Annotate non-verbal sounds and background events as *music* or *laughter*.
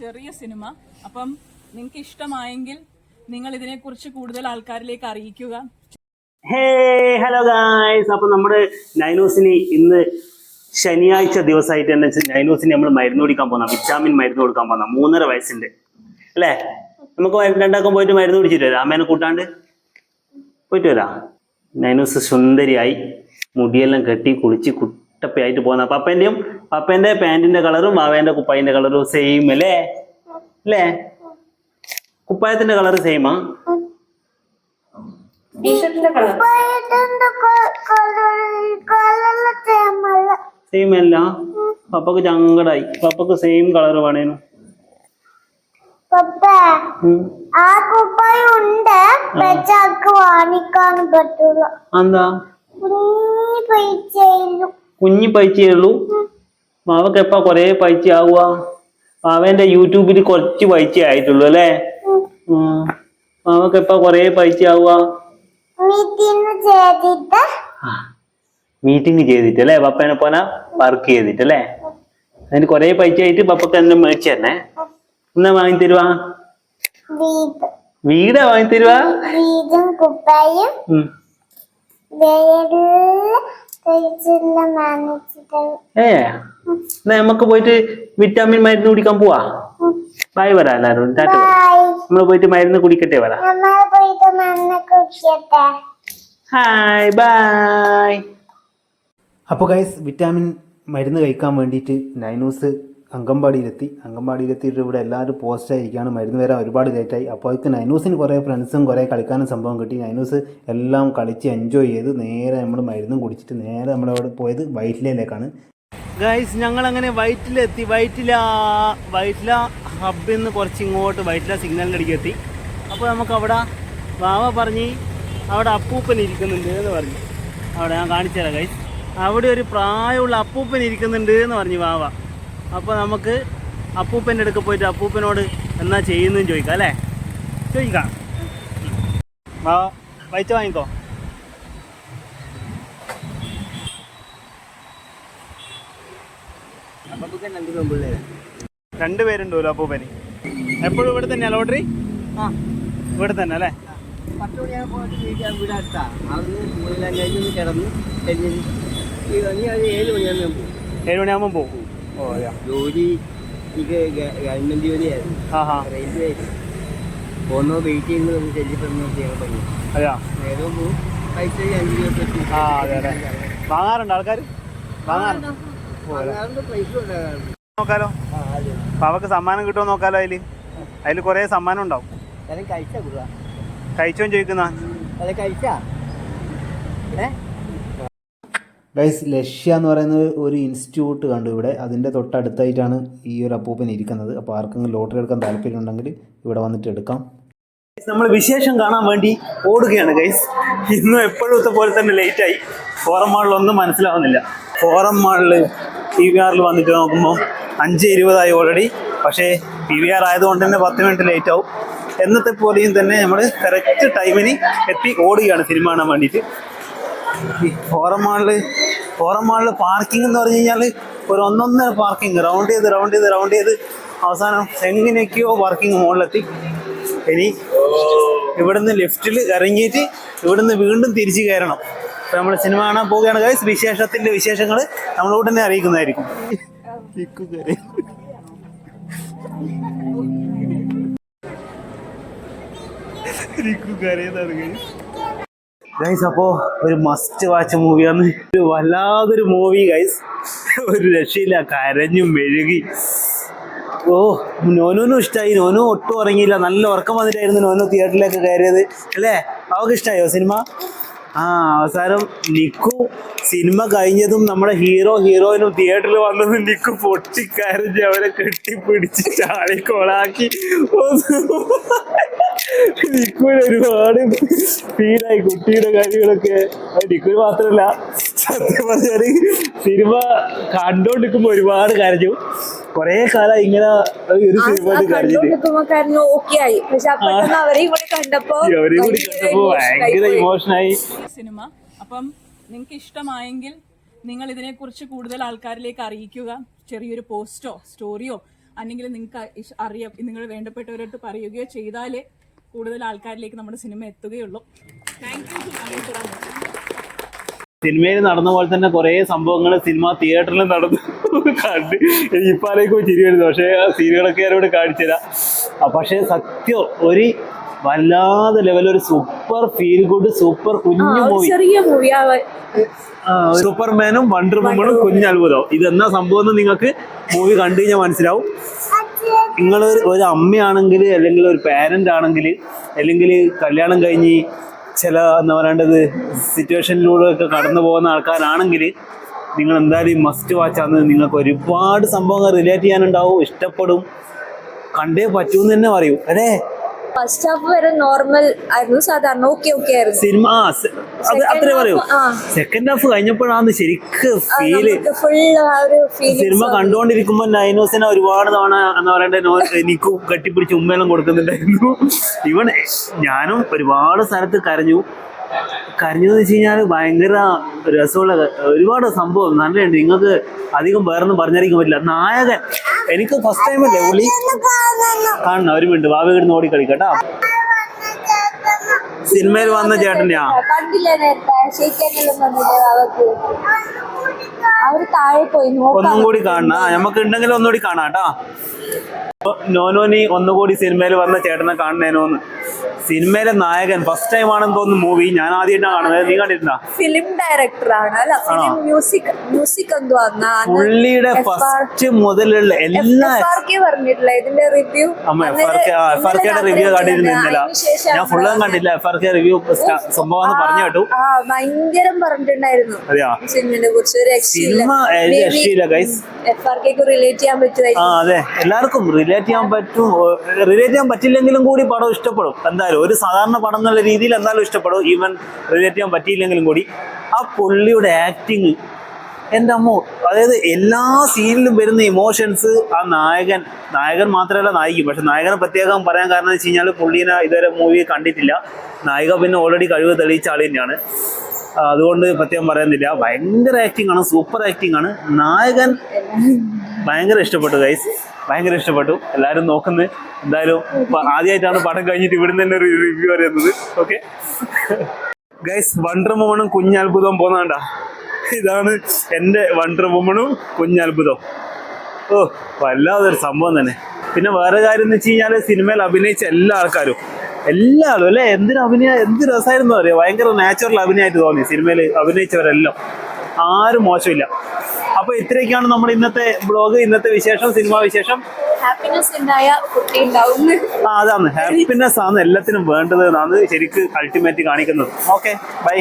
ചെറിയ സിനിമ. അപ്പം നിങ്ങൾക്ക് ഇഷ്ടമായെങ്കിൽ നിങ്ങൾ ഇതിനെക്കുറിച്ച് കൂടുതൽ ആൾക്കാരിലേക്ക് അറിയിക്കുക. Hey hello guys. അപ്പൊ നമ്മുടെ നൈനോസിനി ഇന്ന് ശനിയാഴ്ച ദിവസമായിട്ട് തന്നെ നൈനോസിന് നമ്മൾ മരുന്ന് കൊടുക്കാൻ പോകുന്ന വിറ്റാമിൻ മരുന്ന് കൊടുക്കാൻ പോകുന്ന മൂന്നര വയസ്സിന്റെ അല്ലേ? നമുക്ക് രണ്ടാക്കം പോയിട്ട് മരുന്ന് കുടിച്ചിട്ട് വരാം. അമ്മേനെ കൂട്ടാണ്ട് പോയിട്ട് വരാം. നൈനൂസ് സുന്ദരിയായി മുടിയെല്ലാം കെട്ടി കുളിച്ച് കുട്ടപ്പയായിട്ട് പോകുന്ന പപ്പേന്റെയും പപ്പേന്റെ പാന്റിന്റെ കളറും മാവേന്റെ കുപ്പായിന്റെ കളറും സെയിം അല്ലേ? അല്ലേ? കുപ്പായത്തിന്റെ കളർ സെയിമാ സെയിം അല്ല. പപ്പക്ക് ചങ്കടായി പപ്പക്ക് സെയിം കളർ വേണേനു. ആ കുപ്പായി ഉണ്ട് പക്ഷെ ആൾക്ക് വാങ്ങിക്കാൻ പറ്റൂല. എന്താ കുഞ്ഞി പൈസയിലും കുഞ്ഞി പൈച്ചേ ഉള്ളൂ മാവക്ക് എപ്പ കൊറേ പൈച്ച ആവുക മാവേന്റെ യൂട്യൂബിൽ കുറച്ച് പൈച്ച ആയിട്ടുള്ളൂ അല്ലേ. മാവക്ക് എപ്പ കൊറേ പൈച്ച ആവുക മീറ്റിംഗ് ചെയ്തിട്ട് അല്ലേ? പപ്പേനെ പോന വർക്ക് ചെയ്തിട്ട് അല്ലേ? അതിന് കൊറേ പൈച്ച ആയിട്ട് പപ്പക്ക് എന്നെ മേടിച്ചു തന്നെ എന്നാ വാങ്ങി തരുവാ വീട് വാങ്ങി തരുവാ വീടും കുപ്പായും. ഏ എന്നാ നമുക്ക് പോയിട്ട് വിറ്റാമിൻ മരുന്ന് കുടിക്കാൻ പോവാ. ബായ് പറ എല്ലാരും ടാറ്റ നമ്മൾ പോയിട്ട് മരുന്ന് കുടിക്കട്ടെ പറ കുടിക്കട്ടെ. ഹായ് ബൈ അപ്പോൾ ഗൈസ് വിറ്റാമിൻ മരുന്ന് കഴിക്കാൻ വേണ്ടിയിട്ട് നൈനൂസ് അങ്കമ്പാടിയിലെത്തി അങ്കമ്പാടിയിലെത്തിയിട്ട് ഇവിടെ എല്ലാവരും പോസ്റ്റ് പോസ്റ്റായിരിക്കുകയാണ് മരുന്ന് വരാൻ ഒരുപാട് ലേറ്റായി അപ്പോൾ അവർക്ക് നൈനൂസിന് കുറേ ഫ്രണ്ട്സും കുറേ കളിക്കാനും സംഭവം കിട്ടി. നൈനൂസ് എല്ലാം കളിച്ച് എൻജോയ് ചെയ്ത് നേരെ നമ്മൾ മരുന്നും കുടിച്ചിട്ട് നേരെ നമ്മളവിടെ പോയത് വൈറ്റിലയിലേക്കാണ് ഗൈസ് ഞങ്ങൾ അങ്ങനെ വൈറ്റിലെത്തി. വൈറ്റില വൈറ്റില ഹബിൽ നിന്ന് കുറച്ച് ഇങ്ങോട്ട് വൈറ്റില സിഗ്നലിന്റെ അടിക്ക് എത്തി അപ്പോൾ നമുക്ക് അവിടെ വാവ പറഞ്ഞ് അവിടെ അപ്പൂപ്പൻ ഇരിക്കുന്നുണ്ട് എന്ന് പറഞ്ഞു. അവിടെ ഞാൻ കാണിച്ചു തരാം ഗൈസ് അവിടെ ഒരു പ്രായമുള്ള അപ്പൂപ്പൻ ഇരിക്കുന്നുണ്ട് എന്ന് പറഞ്ഞു വാവ അപ്പോൾ നമുക്ക് അപ്പൂപ്പന്റെ അടുക്ക് പോയിട്ട് അപ്പൂപ്പനോട് എന്നാ ചെയ്യുന്നതെന്ന് ചോദിക്കാം അല്ലേ? ചോദിക്കാം. ആ വൈറ്റ് വാങ്ങിക്കോ. രണ്ടുപേരുണ്ടല്ലോ അപ്പൂപ്പന്. എപ്പോഴും ഇവിടെ തന്നെയാ ലോട്ടറി ആ. ഇവിടെ തന്നെ അല്ലേ? പത്ത് മണിയാകുമ്പോൾ വീട്ടിൽ വീട് അടുത്താ. അവിടുന്ന് മൂന്നെല്ലാം കഴിഞ്ഞ് കിടന്ന് കഴിഞ്ഞ് ഈ ഇനി അത് ഏഴ് മണിയാകുമ്പോൾ പോകും ഏഴ് മണിയാകുമ്പോൾ പോകും ഓ അതെയാ ജോലി എനിക്ക് ഗവൺമെന്റ് ജോലിയായിരുന്നു. റെയിൽവേ പോന്നോ വെയിറ്റ് ചെയ്യുന്നത് നമുക്ക് ചെല്ലിപ്പെടുന്ന ചെയ്യാൻ പറ്റും അതെയാ? നേരവും പോകും പൈസ അഞ്ച് ആ അതെ അതെ. വാങ്ങാറുണ്ട് ആൾക്കാർ വാങ്ങാറുണ്ട്. നോക്കാലോ. അപ്പൊ അവക്ക് സമ്മാനം കിട്ടുമോ നോക്കാലോ അതിൽ? അതിൽ കൊറേ സമ്മാനം ഉണ്ടാവും. കഴിച്ചാ ചോദിക്കുന്ന. കഴിച്ചാ? ഏ? ഗൈസ് ലക്ഷ്യ എന്ന് പറയുന്ന ഒരു ഇൻസ്റ്റിറ്റ്യൂട്ട് കണ്ടു ഇവിടെ. അതിന്റെ തൊട്ടടുത്തായിട്ടാണ് ഈ ഒരു അപ്പൂപ്പൻ ഇരിക്കുന്നത്. അപ്പോൾ ആർക്കെങ്കിലും ലോട്ടറി എടുക്കാൻ താല്പര്യം ഉണ്ടെങ്കിൽ ഇവിടെ വന്നിട്ട് എടുക്കാം. നമ്മൾ വിശേഷം കാണാൻ വേണ്ടി ഓടുകയാണ് ഗൈസ് ഇന്നും എപ്പോഴത്തെ പോലെ തന്നെ ലേറ്റ് ആയി. ഫോറം മാളിലൊന്നും മനസ്സിലാവുന്നില്ല. ഫോറം മാളിൽ പി വി ആറിൽ വന്നിട്ട് നോക്കുമ്പോൾ അഞ്ച് ഇരുപതായി ഓൾറെഡി പക്ഷേ പി വി ആർ ആയതുകൊണ്ട് തന്നെ പത്ത് മിനിറ്റ് ലേറ്റ് ആവും. എന്നത്തെ പോലെയും തന്നെ നമ്മൾ കറക്റ്റ് ടൈമിന് എത്തി ഓടുകയാണ് സിനിമ കാണാൻ വേണ്ടിയിട്ട്. ഫോറം മാളിൽ ഫോറം മാളിൽ പാർക്കിംഗ് എന്ന് പറഞ്ഞു കഴിഞ്ഞാൽ ഒരു ഒന്നൊന്നര പാർക്കിംഗ് റൗണ്ട് ചെയ്ത് റൗണ്ട് ചെയ്ത് റൗണ്ട് ചെയ്ത് അവസാനം എങ്ങനെയൊക്കെയോ പാർക്കിംഗ് മുകളിലെത്തി ഇനി ഇവിടുന്ന് ലിഫ്റ്റിൽ ഇറങ്ങിയിട്ട് ഇവിടുന്ന് വീണ്ടും തിരിച്ചു കയറണം. അപ്പൊ നമ്മൾ സിനിമ കാണാൻ പോവുകയാണ് ഗൈസ് വിശേഷത്തിന്റെ വിശേഷങ്ങൾ നമ്മളോട് തന്നെ അറിയിക്കുന്നതായിരിക്കും. ഗൈസ് അപ്പോ ഒരു മസ്റ്റ് വാച്ച് മൂവിയാണ് ഒരു വല്ലാതൊരു മൂവി ഗൈസ് ഒരു രക്ഷയില്ല. കരഞ്ഞു മെഴുകി. ഓ നോനൂനും ഇഷ്ടമായി നോനു ഒട്ടും ഉറങ്ങിയില്ല. നല്ല ഉറക്കം വന്നിട്ടായിരുന്നു നോനു തിയേറ്ററിലേക്ക് കയറിയത്. അല്ലേ? അവൾക്ക് ഇഷ്ടമായോ സിനിമ? ആ അവസാനം നിക്കു സിനിമ കഴിഞ്ഞതും നമ്മുടെ ഹീറോ ഹീറോയിനും തിയേറ്ററിൽ വന്നതും നിക്കു പൊട്ടിക്കരഞ്ഞ് അവരെ കെട്ടിപ്പിടിച്ച് ചാടിക്കോളാക്കി. നിക്കുവിന് ഒരുപാട് ഫീലായി കുട്ടിയുടെ കാര്യങ്ങളൊക്കെ. നിക്കുവിന് മാത്രമല്ല സത്യം പറഞ്ഞാൽ സിനിമ കണ്ടോണ്ടിരിക്കുമ്പോ ഒരുപാട് കരഞ്ഞു. കൊറേ കാലം ഇങ്ങനെ ഒരു സിനിമ അവരെയും കൂടെ കണ്ടപ്പോ ഭയങ്കര. ഇമോഷനായി സിനിമ അപ്പം നിങ്ങൾക്ക് ഇഷ്ടമായെങ്കിൽ നിങ്ങൾ ഇതിനെക്കുറിച്ച് കൂടുതൽ ആൾക്കാരിലേക്ക് അറിയിക്കുക. ചെറിയൊരു പോസ്റ്റോ സ്റ്റോറിയോ അല്ലെങ്കിൽ നിങ്ങൾക്ക് അറിയ അറിയാം നിങ്ങൾ വേണ്ടപ്പെട്ടവരടുത്ത് പറയുകയോ ചെയ്താലേ കൂടുതൽ ആൾക്കാരിലേക്ക് നമ്മുടെ സിനിമ എത്തുകയുള്ളൂ. താങ്ക് യു സിനിമയിൽ നടന്ന പോലെ തന്നെ കുറേ സംഭവങ്ങൾ സിനിമ തിയേറ്ററിൽ നടന്നു. കണ്ട് ഇപ്പൊ ആലോചിക്കുമ്പോൾ ചിരി വരുന്നു. പക്ഷേ സീനുകളൊക്കെ ആരോട് കാണിച്ചു തരാം. പക്ഷേ സത്യം ഒരു വല്ലാതെ ലെവൽ ഒരു സൂപ്പർ ഫീൽ ഗുഡ് സൂപ്പർ കുഞ്ഞു ഒരു മൂവി ചെറിയ മൂവി സൂപ്പർമാനും വണ്ടർ വുമണും കുഞ്ഞത്ഭുതവും ഇതെന്നാ സംഭവം എന്ന് നിങ്ങൾക്ക് മൂവി കണ്ടു കഴിഞ്ഞാൽ മനസ്സിലാവും. നിങ്ങൾ ഒരു അമ്മയാണെങ്കിൽ അല്ലെങ്കിൽ ഒരു പാരന്റ് ആണെങ്കിൽ അല്ലെങ്കിൽ കല്യാണം കഴിഞ്ഞ് ചില എന്താ പറയേണ്ടത് സിറ്റുവേഷനിലൂടെ ഒക്കെ കടന്നു പോകുന്ന ആൾക്കാരാണെങ്കിൽ നിങ്ങൾ എന്തായാലും മസ്റ്റ് വാച്ച് ആണ് നിങ്ങൾക്ക് ഒരുപാട് സംഭവങ്ങൾ റിലേറ്റ് ചെയ്യാനുണ്ടാവും ഇഷ്ടപ്പെടും. കണ്ടേ പറ്റൂന്ന് തന്നെ പറയൂ. അല്ലേ? ഫസ്റ്റ് ഹാഫ് വരെ നോർമൽ ആയിരുന്നു. സാധാരണ ഓക്കെ ഓക്കെ ആയിരുന്നു. സിനിമ അത് അത്രേ പറയൂ. സെക്കൻഡ് ഹാഫ് കഴിഞ്ഞപ്പോഴാണ് ശരിക്കും ഫീൽ സിനിമ കണ്ടുകൊണ്ടിരിക്കുമ്പോൾ നൈനോസിനെ ഒരുപാട് തവണ എന്താ പറയണ്ടേ നോ എനിക്കും കെട്ടിപ്പിടിച്ച് ഉമ്മയെല്ലാം കൊടുക്കുന്നുണ്ടായിരുന്നു. *laughs* ഇവൻ ഞാനും ഒരുപാട് സ്ഥലത്ത് കരഞ്ഞു. കരഞ്ഞു എന്ന് വെച്ച് കഴിഞ്ഞാൽ ഭയങ്കര രസമുള്ള ഒരുപാട് സംഭവം നല്ലതുണ്ട് നിങ്ങൾക്ക് അധികം വേറൊന്നും പറഞ്ഞറിയിക്കാൻ പറ്റില്ല. നായകൻ. എനിക്ക് ഫസ്റ്റ് ടൈം അല്ലേ പുള്ളി? കാണണം. ഒരു മിനിറ്റ്. വാവ കിടന്ന് ഓടിക്കളിക്കട്ടോ സിനിമയിൽ വന്ന ചേട്ടനെയാ അവർ താഴെ പോയി ഒന്നും കൂടി കാണണം. നമുക്ക് ഉണ്ടെങ്കിൽ ഒന്നുകൂടി കാണാം കേട്ടോ. നോനോനി ഒന്നുകൂടി സിനിമയിൽ വന്ന ചേട്ടനെ കാണുന്നേനോന്ന്. സിനിമയിലെ നായകൻ ഫസ്റ്റ് ടൈം ആണെന്ന് തോന്നുന്നു മൂവി ഞാൻ ആദ്യമായിട്ടാണ് കാണുന്നത്. നീ കണ്ടിട്ടുണ്ടാ? ഫിലിം ഡയറക്ടർ ആണ്. അല്ല ഫിലിം മ്യൂസിക് മ്യൂസിക് എന്തോ പുള്ളിയുടെ ഫസ്റ്റ് മുതലുള്ള എല്ലാ പറഞ്ഞിട്ടില്ല? ഇതിന്റെ റിവ്യൂ റിവ്യൂ കണ്ടിരുന്നില്ല ഞാൻ ഫുള്ളും കണ്ടില്ല. എഫ് ആർ കെ റിവ്യൂ സംഭവം പറഞ്ഞു കേട്ടു. ഭയങ്കരം പറഞ്ഞിട്ടുണ്ടായിരുന്നു. സിനിമനെ കുറിച്ച് ഒരു സിനിമ രക്ഷയില്ല ഗൈസ് അതെ. എല്ലാവർക്കും റിലേറ്റ് ചെയ്യാൻ പറ്റും. റിലേറ്റ് ചെയ്യാൻ പറ്റില്ലെങ്കിലും കൂടി പടം ഇഷ്ടപ്പെടും. എന്തായാലും ഒരു സാധാരണ പടം എന്നുള്ള രീതിയിൽ എന്തായാലും ഇഷ്ടപ്പെടും. ഈവൻ റിലേറ്റ് ചെയ്യാൻ പറ്റിയില്ലെങ്കിലും കൂടി. ആ പുള്ളിയുടെ ആക്ടിങ് എന്റെ അമ്മ അതായത് എല്ലാ സീനിലും വരുന്ന ഇമോഷൻസ് ആ നായകൻ നായകൻ മാത്രമല്ല നായിക്കും പക്ഷെ നായകനെ പ്രത്യേകം പറയാൻ കാരണം എന്ന് വെച്ച് കഴിഞ്ഞാൽ പുള്ളീനെ ഇതുവരെ മൂവി കണ്ടിട്ടില്ല. നായിക പിന്നെ ഓൾറെഡി കഴിവ് തെളിയിച്ച ആൾ തന്നെയാണ്. അതുകൊണ്ട് പ്രത്യേകം പറയുന്നില്ല. ഭയങ്കര ആക്ടിങ് ആണ് സൂപ്പർ ആക്ടിങ് ആണ്. നായകൻ ഭയങ്കര ഇഷ്ടപ്പെട്ടു ഗൈസ് ഭയങ്കര ഇഷ്ടപ്പെട്ടു. എല്ലാവരും നോക്കുന്നത് എന്തായാലും ആദ്യമായിട്ടാണ് പടം കഴിഞ്ഞിട്ട് ഇവിടുന്ന് തന്നെ ഒരു റിവ്യൂ പറയുന്നത്. ഓക്കെ ഗൈസ് വണ്ടർ വുമണും കുഞ്ഞത്ഭുതവും പോന്നാണ്ട ഇതാണ് എന്റെ വണ്ടർ വുമണും കുഞ്ഞത്ഭുതവും ഓ വല്ലാതൊരു സംഭവം തന്നെ. പിന്നെ വേറെ കാര്യം എന്ന് വെച്ച് കഴിഞ്ഞാൽ സിനിമയിൽ അഭിനയിച്ച എല്ലാ ആൾക്കാരും എല്ലാവരും അല്ലേ? എന്തിനു അഭിനയ എന്ത് രസമായിരുന്നു അറിയാം? ഭയങ്കര നാച്ചുറൽ അഭിനയമായിട്ട് തോന്നി സിനിമയിൽ അഭിനയിച്ചവരെല്ലാം. ആരും മോശമില്ല. അപ്പൊ ഇത്രയൊക്കെയാണ് നമ്മൾ ഇന്നത്തെ ബ്ലോഗ് ഇന്നത്തെ വിശേഷം സിനിമാ വിശേഷം. ഹാപ്പിനെസ് ഉണ്ടായ കുട്ടി ഉണ്ടാവും ആ അതാണ്. ഹാപ്പിനെസ് ആണ് എല്ലാത്തിനും വേണ്ടത് എന്നാണ് ശരിക്ക് അൾട്ടിമേറ്റ് കാണിക്കുന്നത്. Okay bye